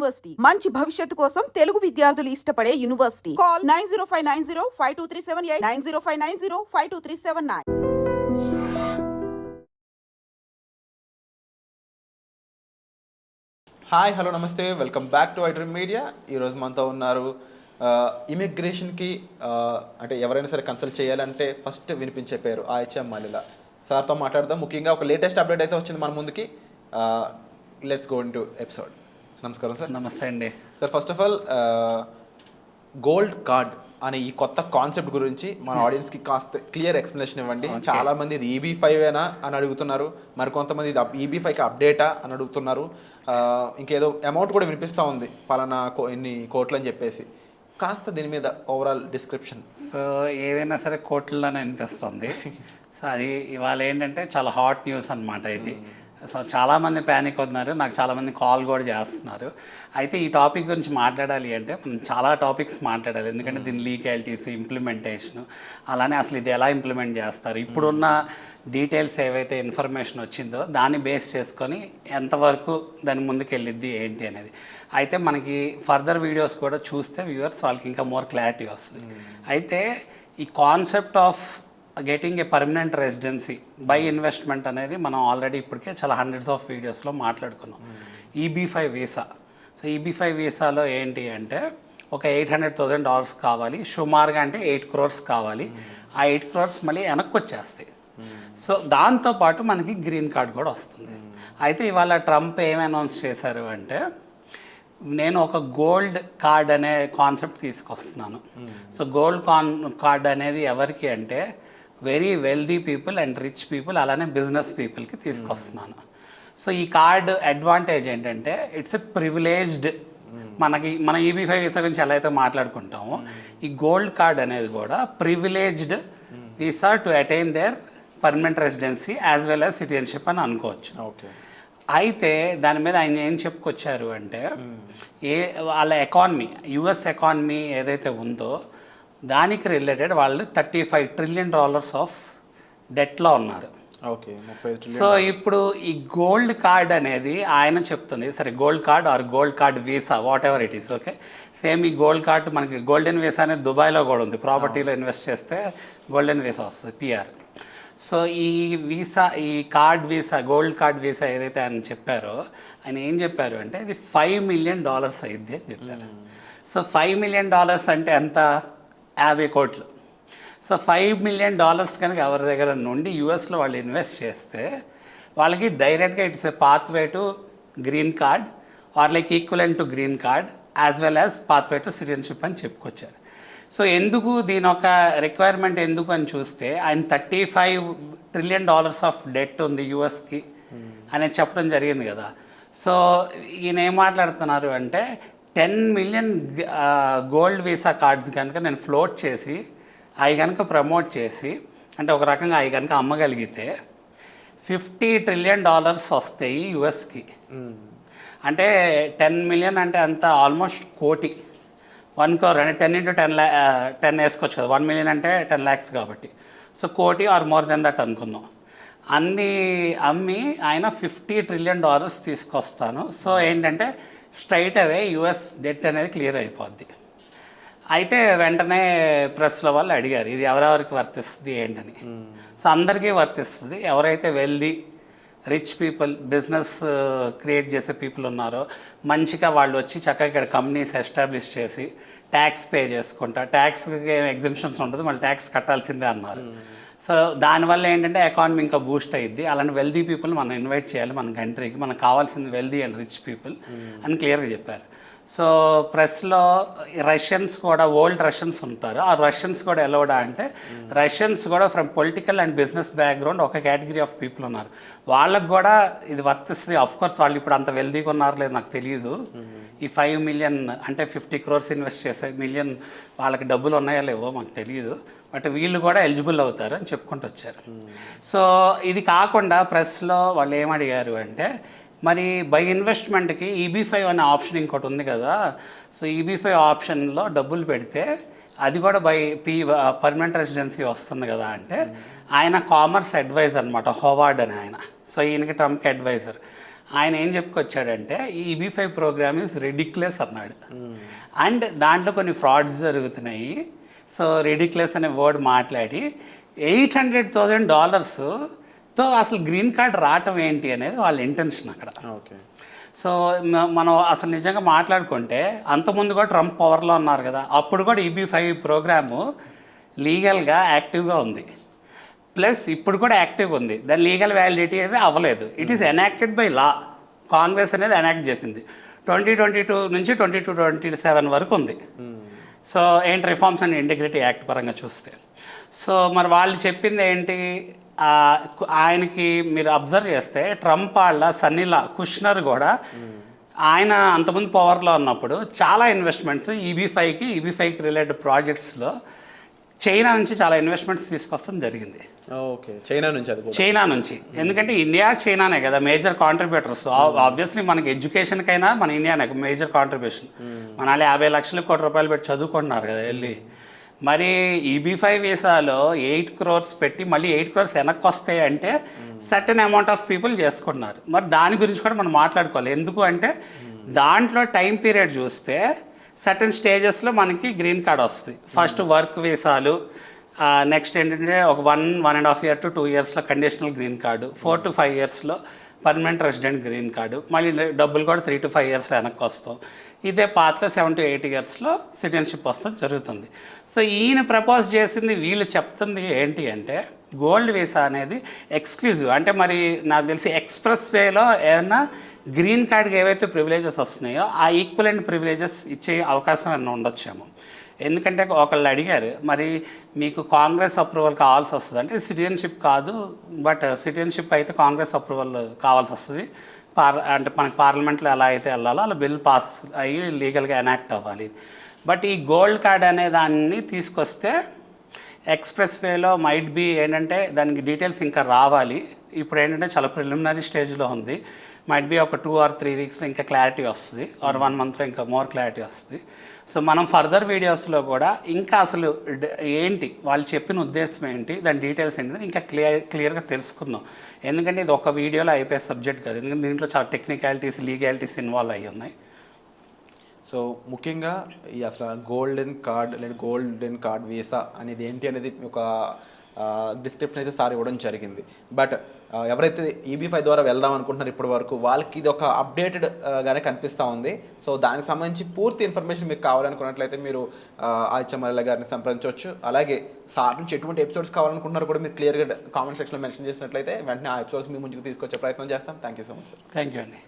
University. మంచి భవిష్యత్తు కోసం తెలుగు విద్యార్థులు ఇష్టపడే university. Call nine zero five nine zero five two three seven eight nine zero five nine zero five two three seven nine. Hi hello నమస్తే welcome back to iDream media ఈరోజు మనతో ఉన్నారు ఇమిగ్రేషన్కి అంటే ఎవరైనా సరే కన్సల్ట్ చేయాలంటే ఫస్ట్ వినిపించే పేరు ఆయిచా మాలిల సార్తో మాట్లాడదాం. ముఖ్యంగా ఒక లేటెస్ట్ అప్డేట్ అయితే వచ్చింది మన ముందుకి. Let's go into episode నమస్కారం సార్. నమస్తే అండి. Sir first of all gold card అనే ఈ కొత్త కాన్సెప్ట్ గురించి మన ఆడియన్స్కి కాస్త క్లియర్ ఎక్స్ప్లెనేషన్ ఇవ్వండి. చాలా మంది ఇది ఈబీ ఫైవ్ ఏనా అని అడుగుతున్నారు. మరి కొంతమంది ఇది ఈబీ ఫైవ్కి అప్డేటా అని అడుగుతున్నారు. ఆ, ఇంకేదో అమౌంట్ కూడా వినిపిస్తూ ఉంది. పలానా కో ఇన్ని కోట్లు అని చెప్పేసి. కాస్త దీని మీద ఓవరాల్ డిస్క్రిప్షన్ సో ఏదైనా సరే కోట్లలోనే అనిపిస్తుంది. సో అది ఇవాళ ఏంటంటే చాలా హాట్ న్యూస్ అనమాట ఇది. సో చాలామంది ప్యానిక్ అవుతున్నారు. నాకు చాలామంది కాల్ కూడా చేస్తున్నారు. అయితే ఈ టాపిక్ గురించి మాట్లాడాలి అంటే మనం చాలా టాపిక్స్ మాట్లాడాలి. ఎందుకంటే దీని లీగాలిటీస్ ఇంప్లిమెంటేషన్ అలానే అసలు ఇది ఎలా ఇంప్లిమెంట్ చేస్తారు? ఇప్పుడున్న డీటెయిల్స్ ఏవైతే ఇన్ఫర్మేషన్ వచ్చిందో దాన్ని బేస్ చేసుకొని ఎంతవరకు దాని ముందుకు వెళ్ళిద్ది ఏంటి అనేది. అయితే మనకి ఫర్దర్ వీడియోస్ కూడా చూస్తే వ్యూవర్స్ వాళ్ళకి ఇంకా మోర్ క్లారిటీ వస్తుంది. అయితే ఈ concept of getting a permanent residency by investment అనేది మనం ఆల్రెడీ ఇప్పటికే చాలా హండ్రెడ్స్ ఆఫ్ వీడియోస్లో మాట్లాడుకున్నాం. EB five visa so EB five వీసాలో ఏంటి అంటే ఒక ఎయిట్ హండ్రెడ్ థౌసండ్ డాలర్స్ కావాలి సుమారుగా అంటే ఎయిట్ క్రోర్స్ కావాలి. ఆ ఎయిట్ క్రోర్స్ మళ్ళీ వెనక్కి వచ్చేస్తాయి. సో దాంతోపాటు మనకి గ్రీన్ కార్డ్ కూడా వస్తుంది. అయితే ఇవాళ ట్రంప్ ఏం అనౌన్స్ చేశారు అంటే నేను ఒక గోల్డ్ కార్డ్ అనే కాన్సెప్ట్ తీసుకొస్తున్నాను. సో గోల్డ్ కాన్ కార్డ్ అనేది ఎవరికి అంటే very wealthy people and rich people అలానే బిజినెస్ పీపుల్కి తీసుకొస్తున్నాను. సో ఈ కార్డ్ అడ్వాంటేజ్ ఏంటంటే ఇట్స్ ఎ ప్రివిలేజ్డ్ మనకి మన ఈబీ ఫైవ్ వీసా గురించి ఎలా అయితే మాట్లాడుకుంటామో ఈ గోల్డ్ కార్డ్ అనేది కూడా privileged visa to attain their permanent residency as well as citizenship అని అనుకోవచ్చు. ఓకే. అయితే దాని మీద ఆయన ఏం చెప్పుకొచ్చారు అంటే ఏ వాళ్ళ ఎకానమీ యుఎస్ ఎకానమీ ఏదైతే ఉందో దానికి రిలేటెడ్ వాళ్ళు thirty five trillion dollars of డెట్లో ఉన్నారు. ఓకే సో ఇప్పుడు ఈ గోల్డ్ కార్డ్ అనేది ఆయన చెప్తుంది. సరే gold card or gold card visa whatever it is okay same ఈ గోల్డ్ కార్డ్ మనకి గోల్డెన్ వీసా అనేది దుబాయ్లో కూడా ఉంది. ప్రాపర్టీలో ఇన్వెస్ట్ చేస్తే గోల్డెన్ వీసా వస్తుంది పిఆర్ సో ఈ వీసా ఈ card visa gold card visa ఏదైతే ఆయన చెప్పారో ఆయన ఏం చెప్పారు అంటే ఇది ఫైవ్ మిలియన్ డాలర్స్ అయింది అని చెప్పారు. సో ఫైవ్ మిలియన్ డాలర్స్ అంటే ఎంత? యాభై కోట్లు. సో ఫైవ్ మిలియన్ డాలర్స్ కనుక ఎవరి దగ్గర నుండి యూఎస్లో వాళ్ళు ఇన్వెస్ట్ చేస్తే వాళ్ళకి డైరెక్ట్గా it's a pathway to green card or like equivalent to green card as well as pathway to citizenship అని చెప్పుకొచ్చారు. సో ఎందుకు దీని ఒక రిక్వైర్మెంట్ ఎందుకు అని చూస్తే ఆయన thirty five trillion dollars of debt ఉంది యూఎస్కి అనేది చెప్పడం జరిగింది కదా. సో ఈయన ఏం మాట్లాడుతున్నారు అంటే ten million gold visa cards కనుక నేను ఫ్లోట్ చేసి అవి కనుక ప్రమోట్ చేసి అంటే ఒక రకంగా అవి కనుక అమ్మగలిగితే ఫిఫ్టీ ట్రిలియన్ డాలర్స్ వస్తాయి యుఎస్కి. అంటే టెన్ మిలియన్ అంటే అంత ఆల్మోస్ట్ కోటి. వన్ క్రోర్ అంటే టెన్ ఇంటూ టెన్ ల్యా టెన్ వేసుకోవచ్చు కదా. వన్ మిలియన్ అంటే టెన్ ల్యాక్స్ కాబట్టి. సో కోటి ఆర్ మోర్ దెన్ దట్ అనుకుందాం. అన్ని అమ్మి ఆయన ఫిఫ్టీ ట్రిలియన్ డాలర్స్ తీసుకొస్తాను. సో ఏంటంటే స్ట్రైట్ అవే యుఎస్ డెట్ అనేది క్లియర్ అయిపోద్ది. అయితే వెంటనే ప్రెస్లో వాళ్ళు అడిగారు ఇది ఎవరెవరికి వర్తిస్తుంది ఏంటని. సో అందరికీ వర్తిస్తుంది. ఎవరైతే wealthy rich people business create చేసే పీపుల్ ఉన్నారో మంచిగా వాళ్ళు వచ్చి చక్కగా ఇక్కడ కంపెనీస్ ఎస్టాబ్లిష్ చేసి ట్యాక్స్ పే చేసుకుంటా ట్యాక్స్కి ఎగ్జిబిషన్స్ ఉండదు మళ్ళీ ట్యాక్స్ కట్టాల్సిందే అన్నారు. సో దానివల్ల ఏంటంటే ఎకానమీ ఇంకా బూస్ట్ అయ్యిద్ది అలాంటి వెల్దీ పీపుల్ మనం ఇన్వైట్ చేయాలి. మన కంట్రీకి మనకు కావాల్సింది వెల్దీ అండ్ రిచ్ పీపుల్ అని క్లియర్గా చెప్పారు. సో ప్రెస్లో రష్యన్స్ కూడా ఓల్డ్ రష్యన్స్ ఉంటారు. ఆ రష్యన్స్ కూడా ఎలవడా అంటే రష్యన్స్ కూడా from political and business background ఒక కేటగిరీ ఆఫ్ పీపుల్ ఉన్నారు. వాళ్ళకు కూడా ఇది వర్తిస్తుంది. అఫ్ కోర్స్ వాళ్ళు ఇప్పుడు అంత వెల్దీగా ఉన్నారు లేదు నాకు తెలియదు ఈ ఫైవ్ మిలియన్ అంటే ఫిఫ్టీ క్రోర్స్ ఇన్వెస్ట్ చేసే మిలియన్ వాళ్ళకి డబ్బులు ఉన్నాయో లేవో మాకు తెలియదు బట్ వీళ్ళు కూడా ఎలిజిబుల్ అవుతారు అని చెప్పుకుంటూ వచ్చారు. సో ఇది కాకుండా ప్రెస్లో వాళ్ళు ఏమడిగారు అంటే మరి బై ఇన్వెస్ట్మెంట్కి ఈబీ ఫైవ్ అనే ఆప్షన్ ఇంకోటి ఉంది కదా. సో ఈబీ ఫైవ్ ఆప్షన్లో డబ్బులు పెడితే అది కూడా బై పీ పర్మనెంట్ రెసిడెన్సీ వస్తుంది కదా అంటే ఆయన కామర్స్ అడ్వైజర్ అనమాట హోవార్డ్ అని ఆయన. సో ఈయనకి ట్రంప్కి అడ్వైజర్. ఆయన ఏం చెప్పుకొచ్చాడంటే ఈ EB five program is ridiculous అన్నాడు. అండ్ దాంట్లో కొన్ని ఫ్రాడ్స్ జరుగుతున్నాయి. సో రెడిక్లెస్ అనే వర్డ్ మాట్లాడి ఎయిట్ హండ్రెడ్ థౌజండ్ డాలర్స్తో అసలు గ్రీన్ కార్డ్ రావటం ఏంటి అనేది వాళ్ళ ఇంటెన్షన్ అక్కడ. ఓకే. సో మనం అసలు నిజంగా మాట్లాడుకుంటే అంతకుముందు కూడా ట్రంప్ పవర్లో ఉన్నారు కదా అప్పుడు కూడా ఈబీ ఫైవ్ ప్రోగ్రాము లీగల్గా యాక్టివ్గా ఉంది. ప్లస్ ఇప్పుడు కూడా యాక్టివ్గా ఉంది. దాని లీగల్ వ్యాలిడిటీ అయితే అవ్వలేదు. It is enacted by law. Congress అనేది ఎనాక్ట్ చేసింది. ట్వంటీ ట్వంటీ టూ నుంచి ట్వంటీ టూ ట్వంటీ సెవెన్ వరకు ఉంది. సో ఏంటి రిఫార్మ్స్ అండ్ ఇంటిగ్రిటీ యాక్ట్ పరంగా చూస్తే. సో మరి వాళ్ళు చెప్పింది ఏంటి? ఆయనకి మీరు అబ్జర్వ్ చేస్తే ట్రంప్ వాళ్ళ సన్నీలా కుష్నర్ కూడా ఆయన అంతకుముందు పవర్లో ఉన్నప్పుడు చాలా ఇన్వెస్ట్మెంట్స్ ఈబీ ఫైవ్కి ఈబీ ఫైవ్కి రిలేటెడ్ ప్రాజెక్ట్స్లో చైనా నుంచి చాలా ఇన్వెస్ట్మెంట్స్ తీసుకొస్తాం జరిగింది. ఓకే చైనా నుంచి అది చైనా నుంచి. ఎందుకంటే ఇండియా చైనానే కదా మేజర్ కాంట్రిబ్యూటర్స్ ఆబ్వియస్లీ మనకి ఎడ్యుకేషన్కైనా మన ఇండియానే మేజర్ కాంట్రిబ్యూషన్ మన వాళ్ళు యాభై లక్షల కోటి రూపాయలు పెట్టి చదువుకుంటున్నారు కదా వెళ్ళి. మరి ఈబీ ఫైవ్ వీసాలో ఎయిట్ క్రోర్స్ పెట్టి మళ్ళీ ఎయిట్ క్రోర్స్ వెనక్కి వస్తాయి అంటే సర్టెన్ అమౌంట్ ఆఫ్ పీపుల్ చేసుకుంటున్నారు. మరి దాని గురించి కూడా మనం మాట్లాడుకోవాలి. ఎందుకు అంటే దాంట్లో టైం పీరియడ్ చూస్తే సర్టెన్ స్టేజెస్లో మనకి గ్రీన్ కార్డ్ వస్తుంది. ఫస్ట్ వర్క్ వీసాలు నెక్స్ట్ ఏంటంటే ఒక one one and half year to two ఇయర్స్లో conditional green card four to five ఇయర్స్లో పర్మనెంట్ రెసిడెంట్ గ్రీన్ కార్డు. మళ్ళీ డబ్బులు కూడా త్రీ టు ఫైవ్ ఇయర్స్ వెనక్కి వస్తాం. ఇదే పాత్ర సెవెన్ టు ఎయిట్ ఇయర్స్లో సిటిజన్షిప్ వస్తాం జరుగుతుంది. సో ఈయన ప్రపోజ్ చేసింది వీళ్ళు చెప్తుంది ఏంటి అంటే గోల్డ్ వీసా అనేది ఎక్స్క్లూజివ్ అంటే మరి నాకు తెలిసి ఎక్స్ప్రెస్ వేలో ఏదైనా గ్రీన్ కార్డ్కి ఏవైతే ప్రివిలేజెస్ వస్తున్నాయో ఆ ఈక్వలెంట్ ప్రివిలేజెస్ ఇచ్చే అవకాశం ఏమైనా ఉండొచ్చేమో. ఎందుకంటే ఒకళ్ళు అడిగారు మరి మీకు కాంగ్రెస్ అప్రూవల్ కావాల్సి వస్తుంది. అంటే సిటిజన్షిప్ కాదు బట్ సిటిజన్షిప్ అయితే కాంగ్రెస్ అప్రూవల్ కావాల్సి వస్తుంది. పార్ అంటే మనకి పార్లమెంట్లో ఎలా అయితే వెళ్ళాలో అలా బిల్ పాస్ అయ్యి లీగల్గా ఎనాక్ట్ అవ్వాలి. బట్ ఈ గోల్డ్ కార్డ్ అనే దాన్ని తీసుకొస్తే ఎక్స్ప్రెస్ వేలో మైట్ బి ఏంటంటే దానికి డీటెయిల్స్ ఇంకా రావాలి. ఇప్పుడు ఏంటంటే చాలా ప్రిలిమినరీ స్టేజ్లో ఉంది. మైట్ బి ఒక టూ ఆర్ త్రీ వీక్స్లో ఇంకా క్లారిటీ వస్తుంది. ఆర్ వన్ మంత్లో ఇంకా మోర్ క్లారిటీ వస్తుంది. సో మనం ఫర్దర్ వీడియోస్లో కూడా ఇంకా అసలు ఏంటి? వాళ్ళు చెప్పిన ఉద్దేశం ఏంటి? దాని డీటెయిల్స్ ఏంటి? ఇంకా క్లియర్ క్లియర్గా తెలుసుకుందాం. ఎందుకంటే ఇది ఒక వీడియోలో అయిపోయే సబ్జెక్ట్ కాదు. ఎందుకంటే దీంట్లో చాలా టెక్నికాలిటీస్ లీగాలిటీస్ ఇన్వాల్వ్ అయ్యి ఉన్నాయి. సో ముఖ్యంగా ఈ అసలు గోల్డెన్ కార్డ్ లేదా గోల్డెన్ కార్డ్ వీసా అనేది ఏంటి అనేది ఒక డిస్క్రిప్షన్ అయితే సార్ ఇవ్వడం జరిగింది. బట్ ఎవరైతే ఈబీ ఫైవ్ ద్వారా వెళ్దాం అనుకుంటున్నారు ఇప్పటి వరకు వాళ్ళకి ఇది ఒక అప్డేటెడ్ గానే కనిపిస్తూ ఉంది. సో దానికి సంబంధించి పూర్తి ఇన్ఫర్మేషన్ మీకు కావాలనుకున్నట్లయితే మీరు ఆదిత్యమల్ల గారిని సంప్రదించవచ్చు. అలాగే సార్ నుంచి ఎటువంటి ఎపిసోడ్స్ కావాలనుకుంటున్నారు కూడా మీరు క్లియర్గా కామెంట్ సెక్షన్లో మెన్షన్ చేసినట్లయితే వెంటనే ఆ ఎపిసోడ్స్ మీ ముందుకు తీసుకొచ్చే ప్రయత్నం చేస్తాం. Thank you so much sir thank you అండి.